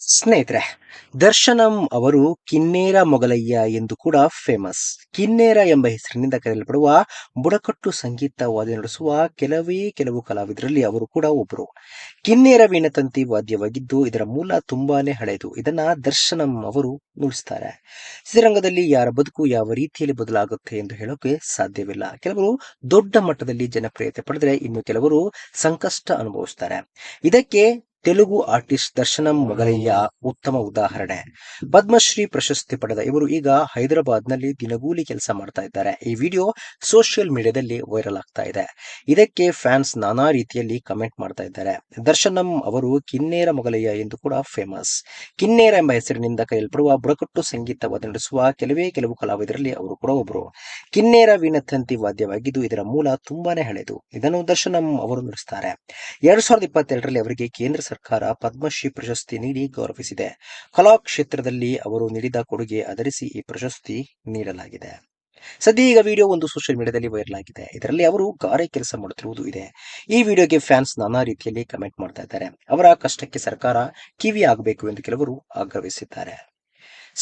ಸ್ನೇಹಿತರೆ, ದರ್ಶನಂ ಅವರು ಕಿನ್ನೇರ ಮೊಗಲಯ್ಯ ಎಂದು ಕೂಡ ಫೇಮಸ್ ಕಿನ್ನೇರ ಎಂಬ ಹೆಸರಿನಿಂದ ಕರೆಯಲ್ಪಡುವ ಬುಡಕಟ್ಟು ಸಂಗೀತ ವಾದ್ಯ ನಡೆಸುವ ಕೆಲವೇ ಕೆಲವು ಕಲಾವಿದರಲ್ಲಿ ಅವರು ಕೂಡ ಒಬ್ಬರು ಕಿನ್ನೇರ ವೀಣತಂತಿ ವಾದ್ಯವಾಗಿದ್ದು, ಇದರ ಮೂಲ ತುಂಬಾನೇ ಹಳೆಯದು. ಇದನ್ನ ದರ್ಶನಂ ಅವರು ನುಡಿಸ್ತಾರೆ. ಚಿತ್ರರಂಗದಲ್ಲಿ ಯಾರ ಬದುಕು ಯಾವ ರೀತಿಯಲ್ಲಿ ಬದಲಾಗುತ್ತೆ ಎಂದು ಹೇಳೋಕೆ ಸಾಧ್ಯವಿಲ್ಲ. ಕೆಲವರು ದೊಡ್ಡ ಮಟ್ಟದಲ್ಲಿ ಜನಪ್ರಿಯತೆ ಪಡೆದರೆ ಇನ್ನು ಕೆಲವರು ಸಂಕಷ್ಟ ಅನುಭವಿಸ್ತಾರೆ. ಇದಕ್ಕೆ ತೆಲುಗು ಆರ್ಟಿಸ್ಟ್ ದರ್ಶನಂ ಮೊಗಲಯ್ಯ ಉತ್ತಮ ಉದಾಹರಣೆ. ಪದ್ಮಶ್ರೀ ಪ್ರಶಸ್ತಿ ಪಡೆದ ಇವರು ಈಗ ಹೈದರಾಬಾದ್ನಲ್ಲಿ ದಿನಗೂಲಿ ಕೆಲಸ ಮಾಡ್ತಾ ಇದ್ದಾರೆ. ಈ ವಿಡಿಯೋ ಸೋಷಿಯಲ್ ಮೀಡಿಯಾದಲ್ಲಿ ವೈರಲ್ ಆಗ್ತಾ ಇದೆ. ಇದಕ್ಕೆ ಫ್ಯಾನ್ಸ್ ನಾನಾ ರೀತಿಯಲ್ಲಿ ಕಮೆಂಟ್ ಮಾಡ್ತಾ ಇದ್ದಾರೆ. ದರ್ಶನಂ ಅವರು ಕಿನ್ನೇರ ಮೊಗಲಯ್ಯ ಎಂದು ಕೂಡ ಫೇಮಸ್. ಕಿನ್ನೇರ ಎಂಬ ಹೆಸರಿನಿಂದ ಕರೆಯಲ್ಪಡುವ ಬುಡಕಟ್ಟು ಸಂಗೀತ ನಡೆಸುವ ಕೆಲವೇ ಕೆಲವು ಕಲಾವಿದರಲ್ಲಿ ಅವರು ಕೂಡ ಒಬ್ಬರು ಕಿನ್ನೇರ ವೀಣತಂತಿ ವಾದ್ಯವಾಗಿದ್ದು ಇದರ ಮೂಲ ತುಂಬಾನೇ ಹಳೆಯದು ಇದನ್ನು ದರ್ಶನಂ ಅವರು ನಡೆಸ್ತಾರೆ. ಎರಡ್ ಸಾವಿರದ ಇಪ್ಪತ್ತೆರಡರಲ್ಲಿ ಅವರಿಗೆ ಕೇಂದ್ರ ಸರ್ಕಾರ ಪದ್ಮಶ್ರೀ ಪ್ರಶಸ್ತಿ ನೀಡಿ ಗೌರವಿಸಿದೆ. ಕಲಾ ಕ್ಷೇತ್ರದಲ್ಲಿ ಅವರು ನೀಡಿದ ಕೊಡುಗೆ ಆಧರಿಸಿ ಈ ಪ್ರಶಸ್ತಿ ನೀಡಲಾಗಿದೆ. ಸದ್ಯ ಈಗ ವಿಡಿಯೋ ಒಂದು ಸೋಷಿಯಲ್ ಮೀಡಿಯಾದಲ್ಲಿ ವೈರಲ್ ಆಗಿದೆ. ಇದರಲ್ಲಿ ಅವರು ಗಾರೆ ಕೆಲಸ ಮಾಡುತ್ತಿರುವುದು ಇದೆ. ಈ ವಿಡಿಯೋಗೆ ಫ್ಯಾನ್ಸ್ ನಾನಾ ರೀತಿಯಲ್ಲಿ ಕಮೆಂಟ್ ಮಾಡ್ತಾ ಇದ್ದಾರೆ. ಅವರ ಕಷ್ಟಕ್ಕೆ ಸರ್ಕಾರ ಕಿವಿ ಆಗಬೇಕು ಎಂದು ಕೆಲವರು ಆಗ್ರಹಿಸಿದ್ದಾರೆ.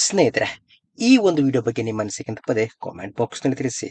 ಸ್ನೇಹಿತರೆ, ಈ ಒಂದು ವಿಡಿಯೋ ಬಗ್ಗೆ ನಿಮ್ಮ ಅನಿಸಿಕೆ ತಪ್ಪದೆ ಕಾಮೆಂಟ್ ಬಾಕ್ಸ್ನಲ್ಲಿ ತಿಳಿಸಿ.